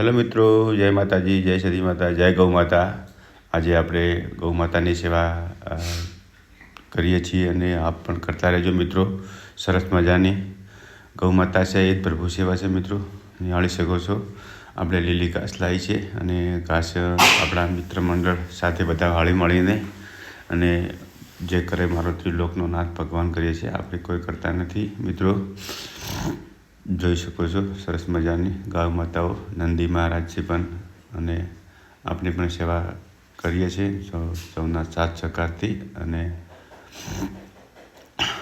Hello મિત્રો, જય માતાજી, જય સતી માતા, જય ગૌ માતા. આજે આપણે ગૌ માતાની સેવા કરીએ છીએ અને આપ પણ કરતા રહેજો મિત્રો, સરસ મજાની. ગૌ માતા છે, એ જ પ્રભુ સેવા છે મિત્રો, નિહાળી શકો છો. આપણે લીલી ઘાસ લાવી છે અને ઘાસ આપણા મિત્ર મંડળ સાથે બધા હળી મળીને અને જે કરે મારો ત્રિલોકનો નાથ ભગવાન કરીએ છીએ, આપણે કોઈ કરતા નથી મિત્રો. જોઈ શકો છો, સરસ મજાની ગાય માતાઓ, નંદી મહારાજજી પણ અને આપણી પણ સેવા કરીએ છીએ, સૌ, સૌના સાથ સહકારથી અને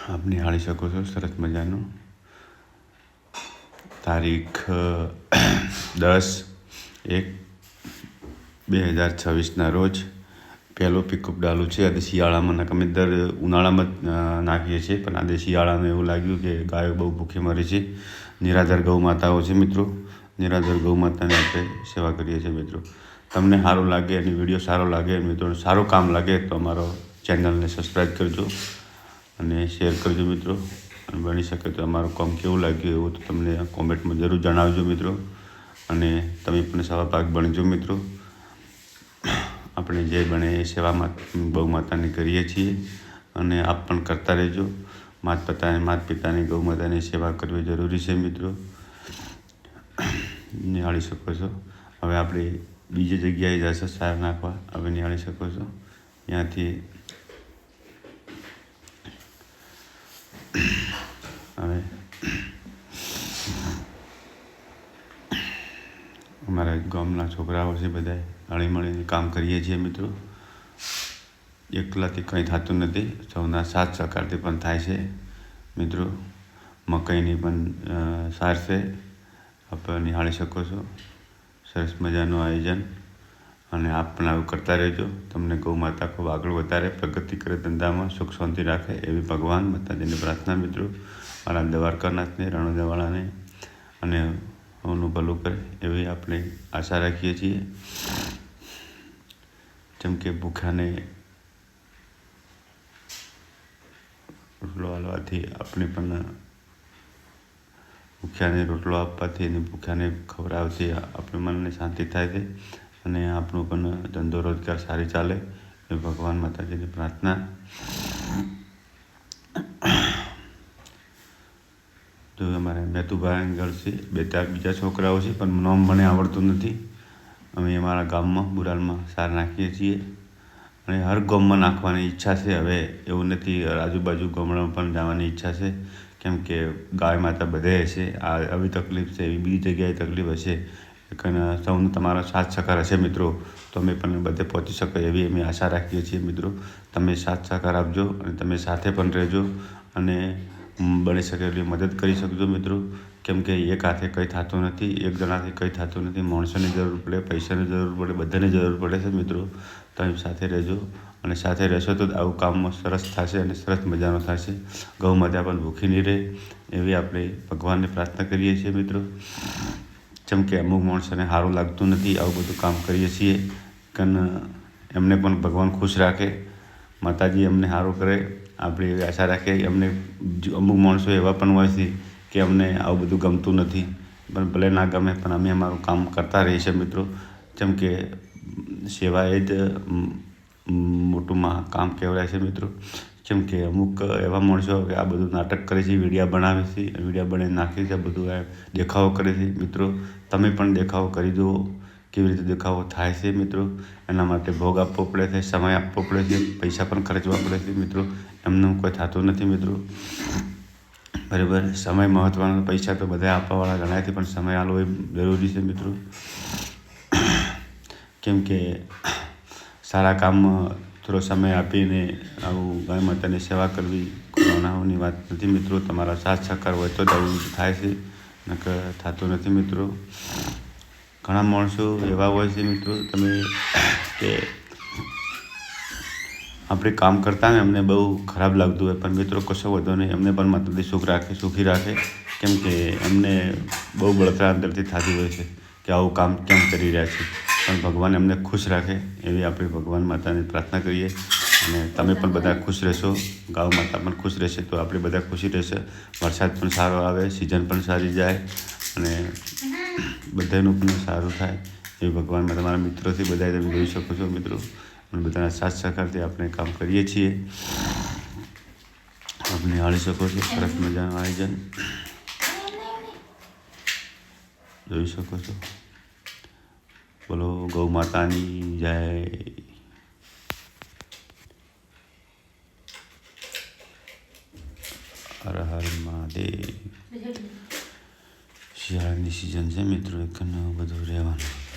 આપ નિહાળી શકો છો, સરસ મજાનું. તારીખ, દસ એક બે હજાર છવ્વીસના રોજ પહેલો પિકઅપ ડાલુ છે આજે શિયાળામાં અમે દર ઉનાળામાં નાખીએ છીએ, પણ આજે શિયાળામાં એવું લાગ્યું કે ગાયો બહુ ભૂખી મરે છે. નિરાધાર ગૌ માતાઓ છે મિત્રો. નિરાધાર ગૌ માતાની આપણે સેવા કરીએ છીએ મિત્રો. તમને સારું લાગે અને વીડિયો સારો લાગે મિત્રો સારું કામ લાગે તો અમારો ચેનલને સબસ્ક્રાઈબ કરજો અને શેર કરજો મિત્રો. અને બની શકે તો અમારું કામ કેવું લાગ્યું એવું તો તમને કોમેન્ટમાં જરૂર જણાવજો મિત્રો. અને તમે પણ સહભાગ બનજો મિત્રો. આપણે જે બને એ સેવામાં ગૌ માતાની કરીએ છીએ. અને આપ પણ કરતા રહેજો. માત પિતા માત પિતાની ગૌ માતાની સેવા કરવી જરૂરી છે મિત્રો. નિહાળી શકો છો. હવે આપણે બીજી જગ્યાએ જશે, સાર નાખવા. હવે નિહાળી શકો છો. ત્યાંથી હવે અમારા ગામના છોકરાઓ છે બધા હળી મળીને કામ કરીએ છીએ મિત્રો. એકલાથી કંઈ થતું નથી. સૌના સાથ સહકારથી પણ થાય છે. મિત્રો, મકાઈની પણ સાર છે. આપ નિહાળી શકો છો. સરસ મજાનું આયોજન. અને આપ પણ આવું કરતા રહેજો. તમને ગૌ માતા ખૂબ આગળ વધારે પ્રગતિ કરે ધંધામાં. સુખ શાંતિ રાખે એવી ભગવાન માતાજીની પ્રાર્થના મિત્રો. મારા દ્વારકાનાથને, રણોદવાળાને અને સૌનું ભલું કરે એવી આપણે આશા રાખીએ છીએ. જેમ કે ભૂખ્યાને રોટલો હાલવાથી આપણે પણ ભૂખ્યાને રોટલો આપવાથી અને ભૂખ્યાને ખવડાવવાથી આપણે મનને શાંતિ થાય છે અને આપણું પણ ધંધો રોજગાર સારી ચાલે. એ ભગવાન માતાજીની પ્રાર્થના. જો અમારે મેતુભાઈ ઘર છે, બે ચાર બીજા છોકરાઓ છે, પણ નામ મને આવડતું નથી. અમે અમારા ગામમાં, બુરાલમાં સાર નાખીએ છીએ. અને હર ગામમાં નાખવાની ઈચ્છા છે. હવે એવું નથી, આજુબાજુ ગામડામાં પણ જવાની ઈચ્છા છે. કેમ કે ગાય માતા બધે હશે. આ આવી તકલીફ છે, એવી બીજી જગ્યાએ તકલીફ હશે. અને સૌનો તમારો સાથ સહકાર હશે મિત્રો. તો અમે પણ બધે પહોંચી શકો એવી અમે આશા રાખીએ છીએ મિત્રો. તમે સાથ સહકાર આપજો અને તમે સાથે પણ રહેજો અને બની શકે એટલી મદદ કરી શકજો મિત્રો. કેમ કે એક હાથે કંઈ થતું નથી, એક જણાથી કંઈ થતું નથી. માણસોની જરૂર પડે, પૈસાની જરૂર પડે, બધાની જરૂર પડે છે મિત્રો. તમે સાથે રહેજો અને સાથે રહેશો તો આવું કામમાં સરસ થશે અને સરસ મજાનો થશે. ગૌ માતા પણ ભૂખી નહીં રહે એવી આપણે ભગવાનને પ્રાર્થના કરીએ છીએ મિત્રો. જેમ કે અમુક માણસોને સારું લાગતું નથી આવું બધું કામ કરીએ છીએ. કન એમને પણ ભગવાન ખુશ રાખે. માતાજી એમને સારું કરે. આપણે એવી આશા રાખીએ અમને અમુક માણસો એવા પણ હોય છે કે અમને આવું બધું ગમતું નથી. પણ ભલે ના ગમે પણ અમે અમારું કામ કરતા રહીએ છીએ મિત્રો. જેમ કે સેવા એ જ મોટું મહાકામ કહેવાય છે મિત્રો. કેમ કે અમુક એવા માણસો કે આ બધું નાટક કરે છે, વિડીયા બનાવે છે, વિડીયા બનાવી નાખે છે બધું દેખાવો કરે છે. મિત્રો, તમે પણ દેખાવો કરી દો કેવી રીતે દેખાવો થાય છે મિત્રો. એના માટે ભોગ આપવો પડે છે, સમય આપવો પડે છે, પૈસા પણ ખર્ચવા પડે છે મિત્રો. એમનું કોઈ થતું નથી મિત્રો. બરાબર, સમય મહત્ત્વનો પૈસા તો બધા આપવાવાળા ગણાય છે, પણ સમય આલો એ જરૂરી છે મિત્રો. કેમ કે સારા કામમાં થોડો સમય આપીને આવું ગાય માતાની સેવા કરવી કોરોનાની વાત નથી મિત્રો. તમારા સાથ સહકાર હોય તો જ આવું થાય છે. નકર થતું નથી મિત્રો. ઘણા માણસો એવા હોય છે મિત્રો, તમે કે આપણે કામ કરતા ને એમને બહુ ખરાબ લાગતું હોય. પણ મિત્રો કશો વધો નહીં એમને પણ માતાજી સુખ રાખે, સુખી રાખે. કેમ કે એમને બહુ બળતરા અંદરથી થતી હોય છે કે આવું કામ કેમ કરી રહ્યા છે. પણ ભગવાન એમને ખુશ રાખે એવી આપણે ભગવાન માતાને પ્રાર્થના કરીએ. અને તમે પણ બધા ખુશ રહેશો. ગાઉ માતા પણ ખુશ રહેશે તો આપણે બધા ખુશી રહેશે. વરસાદ પણ સારો આવે, સિઝન પણ સારી જાય અને બધાનું પણ સારું થાય. એ ભગવાનમાં તમારા મિત્રોથી બધા તમે જોઈ શકો છો મિત્રો. અને બધાના સાથ સહકારથી આપણે કામ કરીએ છીએ. આપણે નિહાળી શકો છો, સરસ મજાનું આયોજન. જોઈ શકો છો. બોલો ગૌ માતાની જય. હર હર મહાદેવ. શિયાળાની સિઝન છે મિત્રો એક બધું રહેવાનું.